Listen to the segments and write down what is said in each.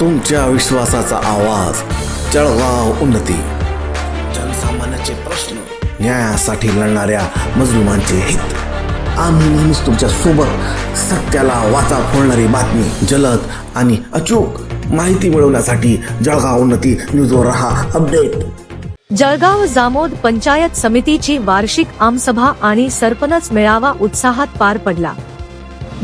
तुमच्या विश्वासाचा आवाज. जळगाव उन्नती. जनसामान्याचे प्रश्न न्यायासाठी लढणाऱ्या मजलुमांचे हित. आम्ही नेहमीच तुमच्यासोबत सत्याला वाचा फोडणारी बातमी जलद आणि अचूक माहिती मिळवण्यासाठी जळगाव उन्नती न्यूजवर रहा. अपडेट. जळगाव जामोद पंचायत समितीची वार्षिक आमसभा आणि सरपंच मेळावा उत्साहात पार पडला.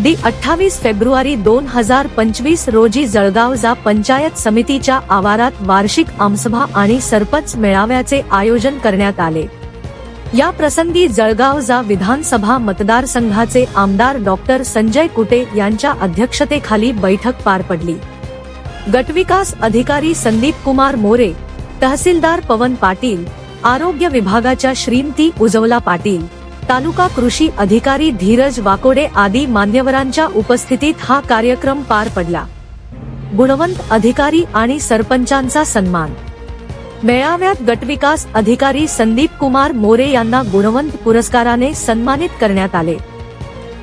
दी अठ्ठावीस फेब्रुवारी दोन हजार पंचवीस रोजी जळगाव जा पंचायत समितीच्या आवारात वार्षिक आमसभा आणि सरपंच मेळाव्याचे आयोजन करण्यात आले. या प्रसंगी जळगाव जा विधानसभा मतदारसंघाचे आमदार डॉक्टर संजय कुटे यांच्या अध्यक्षतेखाली बैठक पार पडली. गटविकास अधिकारी संदीप कुमार मोरे तहसीलदार पवन पाटील आरोग्य विभागाच्या श्रीमती उजवला पाटील तालुका कृषी अधिकारी धीरज वाकोडे आदी मान्यवरांच्या उपस्थितीत हा कार्यक्रम पार पडला. गुणवंत अधिकारी आणि सरपंचांचा सन्मान. मेळाव्यात गटविकास अधिकारी संदीप कुमार मोरे यांना गुणवंत पुरस्काराने सन्मानित करण्यात आले.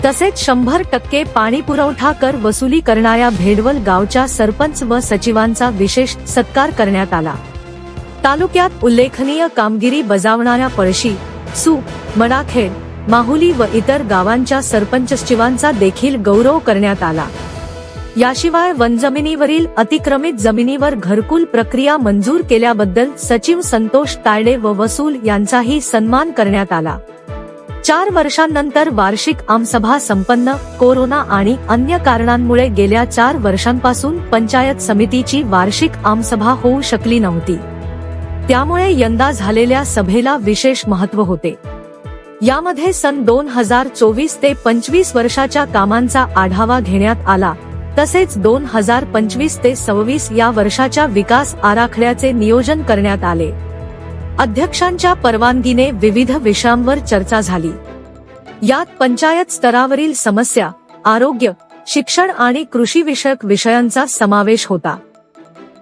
तसेच शंभर टक्के पाणी पुरवठा कर वसुली करणाऱ्या भेडवल गावच्या सरपंच व सचिवांचा विशेष सत्कार करण्यात आला. तालुक्यात उल्लेखनीय कामगिरी बजावणाऱ्या पळशी सु मडाखेड माहुली व इतर गावांच्या सरपंच शिवांचा देखील गौरव करण्यात आला. याशिवाय वनजमिनीवरील अतिक्रमित जमिनीवर घरकुल प्रक्रिया मंजूर केल्याबद्दल सचिव संतोष तायडे व वसूल यांचाही सन्मान करण्यात आला. चार वर्षांनंतर वार्षिक आमसभा संपन्न कोरोना आणि अन्य कारणांमुळे गेल्या चार वर्षांपासून पंचायत समितीची वार्षिक आमसभा होऊ शकली नव्हती. त्यामुळे यंदा झालेल्या सभेला विशेष महत्त्व होते. यामध्ये सन दोन हजार चोवीस ते पंचवीस वर्षाच्या कामांचा आढावा घेण्यात आला तसेच दोन हजार पंचवीस ते सव्वीस या वर्षाच्या विकास आराखड्याचे नियोजन करण्यात आले. अध्यक्षांच्या परवानगीने विविध विषयांवर चर्चा झाली. यात पंचायत स्तरावरील समस्या आरोग्य शिक्षण आणि कृषी विषयक विषयांचा समावेश होता.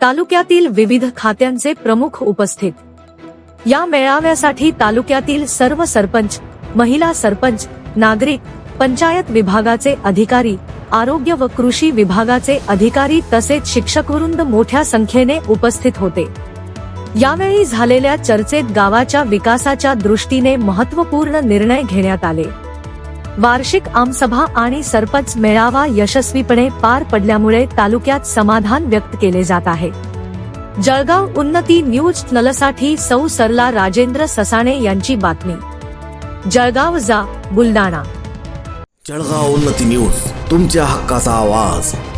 तालुक्यातील विविध खात्यांचे प्रमुख उपस्थित. या मेळाव्यासाठी तालुक्यातील सर्व सरपंच महिला सरपंच नागरिक पंचायत विभागाचे अधिकारी आरोग्य व कृषी विभागाचे अधिकारी तसेच शिक्षकवृंद मोठ्या संख्येने उपस्थित होते. यावेळी झालेल्या चर्चेत गावाच्या विकासाच्या दृष्टीने महत्त्वपूर्ण निर्णय घेण्यात आले. वार्षिक आमसभा आणि सरपंच मेळावा यशस्वीपणे पार पडल्यामुळे तालुक्यात समाधान व्यक्त केले जात आहे. जळगाव उन्नती न्यूज नलसाठी सौ सरला राजेंद्र ससाणे यांची बातमी. जळगाव जा बुलडाणा जळगाव उन्नती न्यूज तुमच्या हक्काचा आवाज.